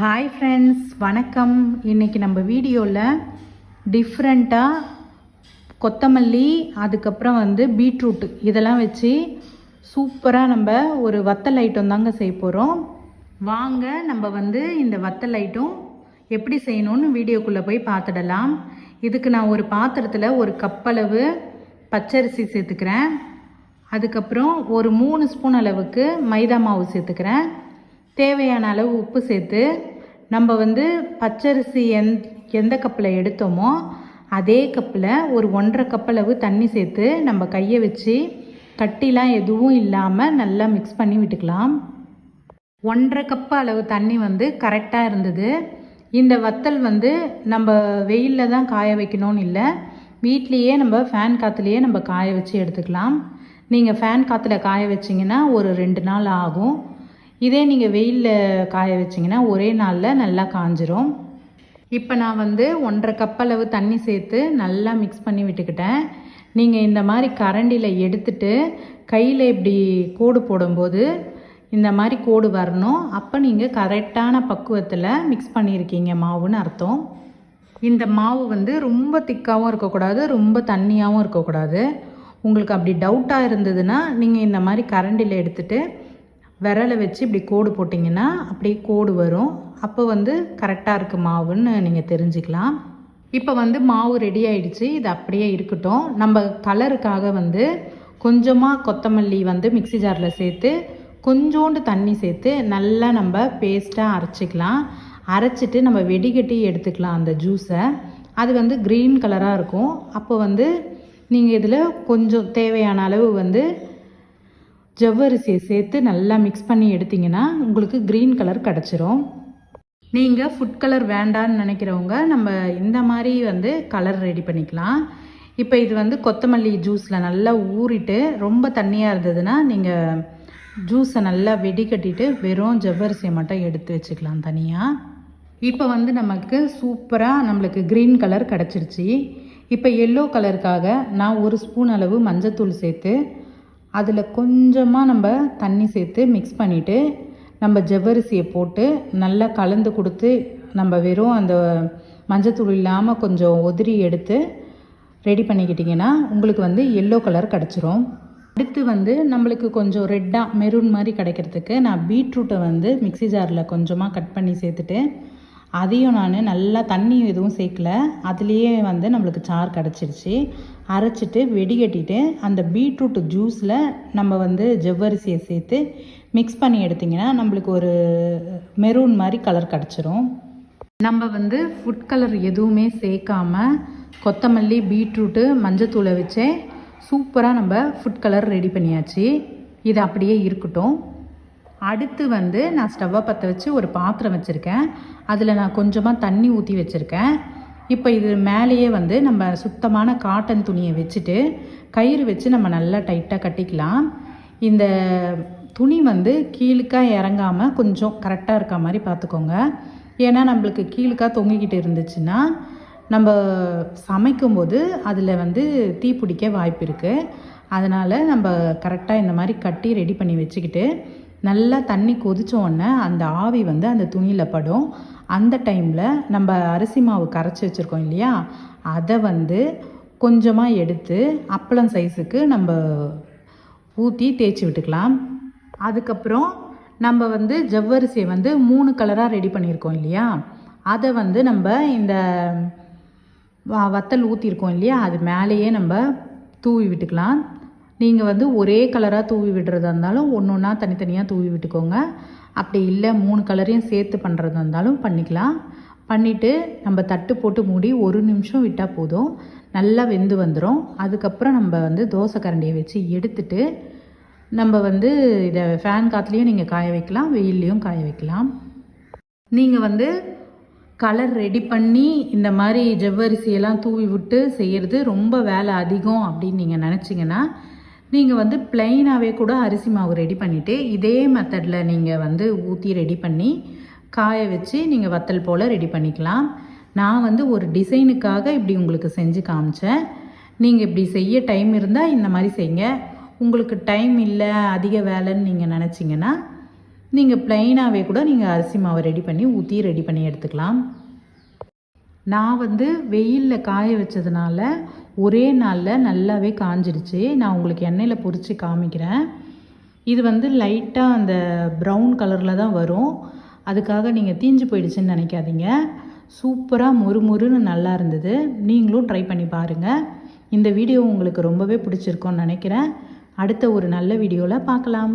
Hi friends வணக்கம். இன்றைக்கி நம்ம வீடியோவில் டிஃப்ரெண்ட்டாக கொத்தமல்லி அதுக்கப்புறம் வந்து பீட்ரூட்டு இதெல்லாம் வச்சு சூப்பராக நம்ம ஒரு வத்தல் ஐட்டம் தாங்க செய்ய போகிறோம் வாங்க நம்ம வந்து இந்த வத்தல் ஐட்டம் எப்படி செய்யணும்னு வீடியோக்குள்ளே போய் பார்த்துடலாம். இதுக்கு நான் ஒரு பாத்திரத்தில் ஒரு கப்பளவு பச்சரிசி சேர்த்துக்கிறேன். அதுக்கப்புறம் ஒரு மூணு ஸ்பூன் அளவுக்கு மைதா மாவு சேர்த்துக்கிறேன். தேவையான அளவு உப்பு சேர்த்து நம்ம வந்து பச்சரிசி எந் எந்த கப்பில் எடுத்தோமோ அதே கப்பில் ஒரு ஒன்றரை கப் அளவு தண்ணி சேர்த்து நம்ம கையை வச்சு கட்டிலாம் எதுவும் இல்லாமல் நல்லா மிக்ஸ் பண்ணி விட்டுக்கலாம். ஒன்றரை கப்பு அளவு தண்ணி வந்து கரெக்டாக இருந்தது. இந்த வத்தல் வந்து நம்ம வெயிலில் தான் காய வைக்கணும்னு இல்லை. வீட்லேயே நம்ம ஃபேன் காற்றுலையே நம்ம காய வச்சு எடுத்துக்கலாம். நீங்கள் ஃபேன் காற்றுல காய வச்சிங்கன்னா ஒரு ரெண்டு நாள் ஆகும். இதே நீங்கள் வெயிலில் காய வச்சிங்கன்னா ஒரே நாளில் நல்லா காஞ்சிரும். இப்போ நான் வந்து ஒன்றரை கப் அளவு தண்ணி சேர்த்து நல்லா மிக்ஸ் பண்ணி விட்டுக்கிட்டேன். நீங்கள் இந்த மாதிரி கரண்டியில் எடுத்துட்டு கையில் இப்படி கோடு போடும்போது இந்த மாதிரி கோடு வரணும். அப்போ நீங்கள் கரெக்டான பக்குவத்தில் மிக்ஸ் பண்ணியிருக்கீங்க மாவுன்னு அர்த்தம். இந்த மாவு வந்து ரொம்ப திக்காகவும் இருக்கக்கூடாது ரொம்ப தண்ணியாகவும் இருக்கக்கூடாது. உங்களுக்கு அப்படி டவுட்டாக இருந்ததுன்னா நீங்கள் இந்த மாதிரி கரண்டியில் எடுத்துகிட்டு விரலை வச்சு இப்படி கோடு போட்டிங்கன்னா அப்படியே கோடு வரும். அப்போ வந்து கரெக்டாக இருக்குது மாவுன்னு நீங்கள் தெரிஞ்சுக்கலாம். இப்போ வந்து மாவு ரெடி ஆயிடுச்சு. இது அப்படியே இருக்கட்டும். நம்ம கலருக்காக வந்து கொஞ்சமாக கொத்தமல்லி வந்து மிக்ஸி ஜாரில் சேர்த்து கொஞ்சோண்டு தண்ணி சேர்த்து நல்லா நம்ம பேஸ்ட்டாக அரைச்சிக்கலாம். அரைச்சிட்டு நம்ம வெடிகட்டி எடுத்துக்கலாம் அந்த ஜூஸை அது வந்து க்ரீன் கலராக இருக்கும். அப்போ வந்து நீங்கள் இதில் கொஞ்சம் தேவையான அளவு வந்து ஜவ்வரிசியை சேர்த்து நல்லா மிக்ஸ் பண்ணி எடுத்திங்கன்னா உங்களுக்கு க்ரீன் கலர் கிடச்சிரும். நீங்கள் ஃபுட் கலர் வேண்டான்னு நினைக்கிறவங்க நம்ம இந்த மாதிரி வந்து கலர் ரெடி பண்ணிக்கலாம். இப்போ இது வந்து கொத்தமல்லி ஜூஸில் நல்லா ஊறிட்டு ரொம்ப தண்ணியாக இருந்ததுன்னா நீங்கள் ஜூஸை நல்லா வெடிக்கட்டிட்டு வெறும் ஜவ்வரிசியை மட்டும் எடுத்து வச்சுக்கலாம் தனியாக இப்போ வந்து நமக்கு சூப்பராக நம்மளுக்கு க்ரீன் கலர் கிடச்சிருச்சு. இப்போ எல்லோ கலருக்காக நான் ஒரு ஸ்பூன் அளவு மஞ்சத்தூள் சேர்த்து அதில் கொஞ்சமாக நம்ம தண்ணி சேர்த்து மிக்ஸ் பண்ணிவிட்டு நம்ம ஜவ்வரிசியை போட்டு நல்லா கலந்து கொடுத்து நம்ம வெறும் அந்த மஞ்சத்தூள் இல்லாமல் கொஞ்சம் உதிரி எடுத்து ரெடி பண்ணிக்கிட்டிங்கன்னா உங்களுக்கு வந்து எல்லோ கலர் கிடச்சிரும். அடுத்து வந்து நம்மளுக்கு கொஞ்சம் ரெட்டாக மெரூன் மாதிரி கிடைக்கிறதுக்கு நான் பீட்ரூட்டை வந்து மிக்ஸி ஜாரில் கொஞ்சமாக கட் பண்ணி சேர்த்துட்டு அதையும் நான் நல்லா தண்ணி எதுவும் சேர்க்கல. அதுலேயே வந்து நம்மளுக்கு சார் கிடச்சிருச்சு. அரைச்சிட்டு வெடிகட்டிட்டு அந்த பீட்ரூட் ஜூஸில் நம்ம வந்து ஜவ்வரிசியை சேர்த்து மிக்ஸ் பண்ணி எடுத்திங்கன்னா நம்மளுக்கு ஒரு மெரூன் மாதிரி கலர் கிடச்சிரும். நம்ம வந்து ஃபுட் கலர் எதுவுமே சேர்க்காம கொத்தமல்லி பீட்ரூட்டு மஞ்சத்தூளை வச்சே சூப்பராக நம்ம ஃபுட் கலர் ரெடி பண்ணியாச்சு. இது அப்படியே இருக்கட்டும். அடுத்து வந்து நான் ஸ்டவ்வை பற்ற வச்சு ஒரு பாத்திரம் வச்சுருக்கேன். அதில் நான் கொஞ்சமாக தண்ணி ஊற்றி வச்சுருக்கேன். இப்போ இது மேலேயே வந்து நம்ம சுத்தமான காட்டன் துணியை வச்சுட்டு கயிறு வச்சு நம்ம நல்லா டைட்டாக கட்டிக்கலாம். இந்த துணி வந்து கீழுக்காக இறங்காமல் கொஞ்சம் கரெக்டாக இருக்க மாதிரி பார்த்துக்கோங்க. ஏன்னா நம்மளுக்கு கீழுக்காக தொங்கிக்கிட்டு இருந்துச்சுன்னா நம்ம சமைக்கும்போது அதில் வந்து தீ பிடிக்க வாய்ப்பு இருக்குது அதனால் நம்ம கரெக்டாக இந்த மாதிரி கட்டி ரெடி பண்ணி வச்சுக்கிட்டு நல்லா தண்ணி கொதித்தோடனே அந்த ஆவி வந்து அந்த துணியில் படும். அந்த டைமில் நம்ம அரிசி மாவு கரைச்சி வச்சுருக்கோம் இல்லையா? அதை வந்து கொஞ்சமாக எடுத்து அப்பளம் சைஸுக்கு நம்ம ஊற்றி தேய்ச்சி விட்டுக்கலாம். அதுக்கப்புறம் நம்ம வந்து ஜவ்வரிசியை வந்து மூணு கலராக ரெடி பண்ணியிருக்கோம் இல்லையா? அதை வந்து நம்ம இந்த வ- வத்தல் ஊற்றிருக்கோம் இல்லையா? அது மேலேயே நம்ம தூவி விட்டுக்கலாம். நீங்கள் வந்து ஒரே கலராக தூவி விடுறதா இருந்தாலும் ஒன்று ஒன்றா தனித்தனியாக தூவி விட்டுக்கோங்க. அப்படி இல்லை மூணு கலரையும் சேர்த்து பண்ணுறதா இருந்தாலும் பண்ணிக்கலாம். பண்ணிவிட்டு நம்ம தட்டு போட்டு மூடி ஒரு நிமிஷம் விட்டால் போதும். நல்லா வெந்து வந்துடும் அதுக்கப்புறம் நம்ம வந்து தோசை கரண்டியை வச்சு எடுத்துட்டு நம்ம வந்து இதை ஃபேன் காற்றுலேயும் நீங்கள் காய வைக்கலாம் வெயில்லையும் காய வைக்கலாம். நீங்கள் வந்து கலர் ரெடி பண்ணி இந்த மாதிரி ஜவ்வரிசியெல்லாம் தூவி விட்டு செய்கிறது ரொம்ப வேலை அதிகம் அப்படின்னு நீங்கள் நினச்சிங்கன்னா நீங்கள் வந்து பிளெயினாகவே கூட அரிசி மாவு ரெடி பண்ணிவிட்டு இதே மெத்தடில் நீங்கள் வந்து ஊற்றி ரெடி பண்ணி காய வச்சு நீங்கள் வத்தல் போல் ரெடி பண்ணிக்கலாம். நான் வந்து ஒரு டிசைனுக்காக இப்படி உங்களுக்கு செஞ்சு காமிச்சேன். நீங்கள் இப்படி செய்ய டைம் இருந்தால் இந்த மாதிரி செய்யுங்க. உங்களுக்கு டைம் இல்லை அதிக வேலைன்னு நீங்கள் நினச்சிங்கன்னா நீங்கள் ப்ளைனாகவே கூட நீங்கள் அரிசி மாவை ரெடி பண்ணி ஊற்றி ரெடி பண்ணி எடுத்துக்கலாம். நான் வந்து வெயிலில் காய வச்சதுனால ஒரே நாளில் நல்லாவே காஞ்சிடுச்சு நான் உங்களுக்கு எண்ணெயில் பொறிச்சு காமிக்கிறேன். இது வந்து லைட்டாக அந்த ப்ரௌன் கலரில் தான் வரும். அதுக்காக நீங்கள் தீஞ்சு போயிடுச்சுன்னு நினைக்காதீங்க. சூப்பராக மொறுமொறுன்னு நல்லா இருந்தது. நீங்களும் ட்ரை பண்ணி பாருங்கள் இந்த வீடியோ உங்களுக்கு ரொம்பவே பிடிச்சிருக்கோன்னு நினைக்கிறேன். அடுத்த ஒரு நல்ல வீடியோவில் பார்க்கலாம்.